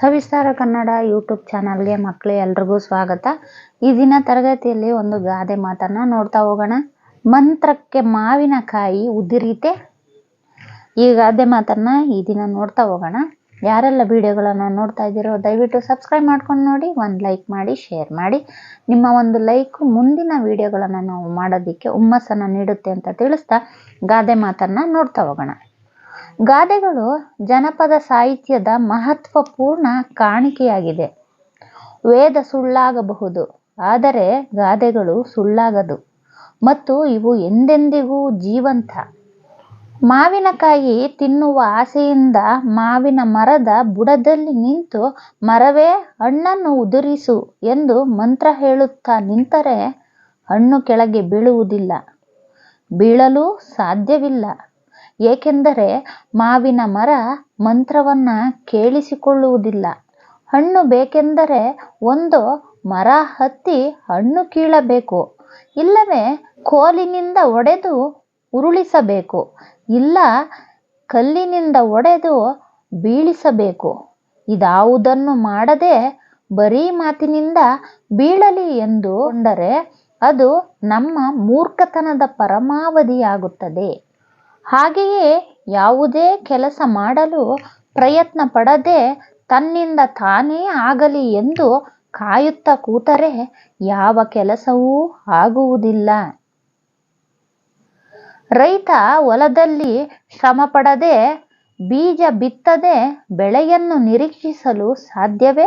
ಸವಿಸ್ತಾರ Kannada YouTube ಚಾನಲ್ಗೆ ಮಕ್ಕಳು ಎಲ್ರಿಗೂ ಸ್ವಾಗತ. ಈ ದಿನ ತರಗತಿಯಲ್ಲಿ ಒಂದು ಗಾದೆ ಮಾತನ್ನ ನೋಡ್ತಾ ಹೋಗೋಣ. ಮಂತ್ರಕ್ಕೆ ಮಾವಿನಕಾಯಿ ಉದಿರಿತೆ. ಈ ಗಾದೆ ಮಾತನ್ನ ಈ ದಿನ ನೋಡ್ತಾ ಹೋಗೋಣ. ಯಾರೆಲ್ಲ ವಿಡಿಯೋಗಳನ್ನು ನೋಡ್ತಾ ಇದ್ದೀರೋ ದಯವಿಟ್ಟು ಸಬ್ಸ್ಕ್ರೈಬ್ ಮಾಡ್ಕೊಂಡು ನೋಡಿ, ಒಂದು ಲೈಕ್ ಮಾಡಿ ಶೇರ್ ಮಾಡಿ. ನಿಮ್ಮ ಒಂದು ಲೈಕ್ ಮುಂದಿನ ವಿಡಿಯೋಗಳನ್ನು ನಾವು ಮಾಡೋದಕ್ಕೆ ಹುಮ್ಮಸ್ಸನ್ನು ನೀಡುತ್ತೆ ಅಂತ ತಿಳಿಸ್ತಾ ಗಾದೆ ಮಾತನ್ನ ನೋಡ್ತಾ ಹೋಗೋಣ. ಗಾದೆಗಳು ಜನಪದ ಸಾಹಿತ್ಯದ ಮಹತ್ವಪೂರ್ಣ ಕಾಣಿಕೆಯಾಗಿದೆ. ವೇದ ಸುಳ್ಳಾಗಬಹುದು, ಆದರೆ ಗಾದೆಗಳು ಸುಳ್ಳಾಗದು ಮತ್ತು ಇವು ಎಂದೆಂದಿಗೂ ಜೀವಂತ. ಮಾವಿನಕಾಯಿ ತಿನ್ನುವ ಆಸೆಯಿಂದ ಮಾವಿನ ಮರದ ಬುಡದಲ್ಲಿ ನಿಂತು ಮರವೇ ಹಣ್ಣನ್ನು ಉದುರಿಸು ಎಂದು ಮಂತ್ರ ಹೇಳುತ್ತಾ ನಿಂತರೆ ಹಣ್ಣು ಕೆಳಗೆ ಬೀಳುವುದಿಲ್ಲ. ಬೀಳಲು ಸಾಧ್ಯವಿಲ್ಲ. ಏಕೆಂದರೆ ಮಾವಿನ ಮರ ಮಂತ್ರವನ್ನ ಕೇಳಿಸಿಕೊಳ್ಳುವುದಿಲ್ಲ. ಹಣ್ಣು ಬೇಕೆಂದರೆ ಒಂದು ಮರ ಹತ್ತಿ ಹಣ್ಣು ಕೀಳಬೇಕು. ಇಲ್ಲವೇ ಕೋಲಿನಿಂದ ಒಡೆದು ಉರುಳಿಸಬೇಕು. ಇಲ್ಲ ಕಲ್ಲಿನಿಂದ ಒಡೆದು ಬೀಳಿಸಬೇಕು. ಇದಾವುದನ್ನು ಮಾಡದೆ ಬರೀ ಮಾತಿನಿಂದ ಬೀಳಲಿ ಎಂದು ಕೊಂಡರೆ ಅದು ನಮ್ಮ ಮೂರ್ಖತನದ ಪರಮಾವಧಿಯಾಗುತ್ತದೆ. ಹಾಗೆಯೇ ಯಾವುದೇ ಕೆಲಸ ಮಾಡಲು ಪ್ರಯತ್ನ ಪಡದೆ ತನ್ನಿಂದ ತಾನೇ ಆಗಲಿ ಎಂದು ಕಾಯುತ್ತಾ ಕೂತರೆ ಯಾವ ಕೆಲಸವೂ ಆಗುವುದಿಲ್ಲ. ರೈತ ಹೊಲದಲ್ಲಿ ಶ್ರಮ ಪಡದೆ, ಬೀಜ ಬಿತ್ತದೆ ಬೆಳೆಯನ್ನು ನಿರೀಕ್ಷಿಸಲು ಸಾಧ್ಯವೇ?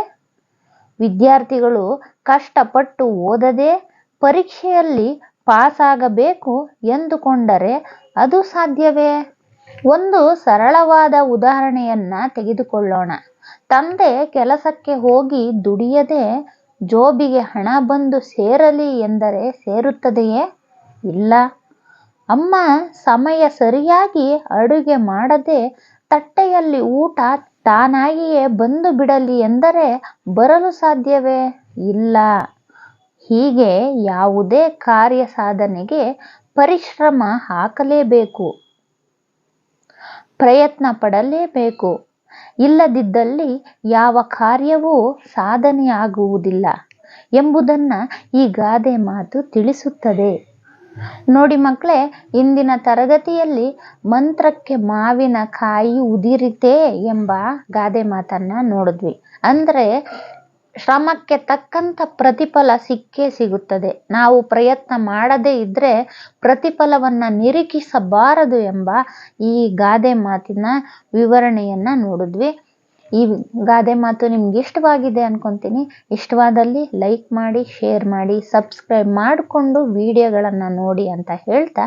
ವಿದ್ಯಾರ್ಥಿಗಳು ಕಷ್ಟಪಟ್ಟು ಓದದೆ ಪರೀಕ್ಷೆಯಲ್ಲಿ ಪಾಸಾಗಬೇಕು ಎಂದುಕೊಂಡರೆ ಅದು ಸಾಧ್ಯವೇ? ಒಂದು ಸರಳವಾದ ಉದಾಹರಣೆಯನ್ನ ತೆಗೆದುಕೊಳ್ಳೋಣ. ತಂದೆ ಕೆಲಸಕ್ಕೆ ಹೋಗಿ ದುಡಿಯದೆ ಜೋಬಿಗೆ ಹಣ ಬಂದು ಸೇರಲಿ ಎಂದರೆ ಸೇರುತ್ತದೆಯೇ? ಇಲ್ಲ. ಅಮ್ಮ ಸಮಯ ಸರಿಯಾಗಿ ಅಡುಗೆ ಮಾಡದೆ ತಟ್ಟೆಯಲ್ಲಿ ಊಟ ತಾನಾಗಿಯೇ ಬಂದು ಬಿಡಲಿ ಎಂದರೆ ಬರಲು ಸಾಧ್ಯವೇ? ಇಲ್ಲ. ಹೀಗೆ ಯಾವುದೇ ಕಾರ್ಯ ಸಾಧನೆಗೆ ಪರಿಶ್ರಮ ಹಾಕಲೇಬೇಕು. ಪ್ರಯತ್ನ ಪಡಲೇಬೇಕು. ಇಲ್ಲದಿದ್ದಲ್ಲಿ ಯಾವ ಕಾರ್ಯವೂ ಸಾಧನೆಯಾಗುವುದಿಲ್ಲ ಎಂಬುದನ್ನ ಈ ಗಾದೆ ಮಾತು ತಿಳಿಸುತ್ತದೆ. ನೋಡಿ ಮಕ್ಕಳೇ, ಇಂದಿನ ತರಗತಿಯಲ್ಲಿ ಮಂತ್ರಕ್ಕೆ ಮಾವಿನ ಕಾಯಿ ಉದಿರಿತೆ ಎಂಬ ಗಾದೆ ಮಾತನ್ನ ನೋಡಿದ್ವಿ. ಅಂದ್ರೆ ಶ್ರಮಕ್ಕೆ ತಕ್ಕಂತ ಪ್ರತಿಫಲ ಸಿಕ್ಕೇ ಸಿಗುತ್ತದೆ. ನಾವು ಪ್ರಯತ್ನ ಮಾಡದೇ ಇದ್ರೆ ಪ್ರತಿಫಲವನ್ನ ನಿರೀಕ್ಷಿಸಬಾರದು ಎಂಬ ಈ ಗಾದೆ ಮಾತಿನ ವಿವರಣೆಯನ್ನ ನೋಡಿದ್ವಿ. ಈ ಗಾದೆ ಮಾತು ನಿಮ್ಗೆ ಇಷ್ಟವಾಗಿದೆ ಅನ್ಕೊಂತೀನಿ. ಇಷ್ಟವಾದಲ್ಲಿ ಲೈಕ್ ಮಾಡಿ, ಶೇರ್ ಮಾಡಿ, ಸಬ್ಸ್ಕ್ರೈಬ್ ಮಾಡಿಕೊಂಡು ವಿಡಿಯೋಗಳನ್ನು ನೋಡಿ ಅಂತ ಹೇಳ್ತಾ,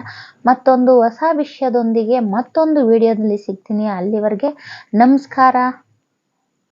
ಮತ್ತೊಂದು ಹೊಸ ವಿಷಯದೊಂದಿಗೆ ಮತ್ತೊಂದು ವಿಡಿಯೋದಲ್ಲಿ ಸಿಗ್ತೀನಿ. ಅಲ್ಲಿವರೆಗೆ ನಮಸ್ಕಾರ.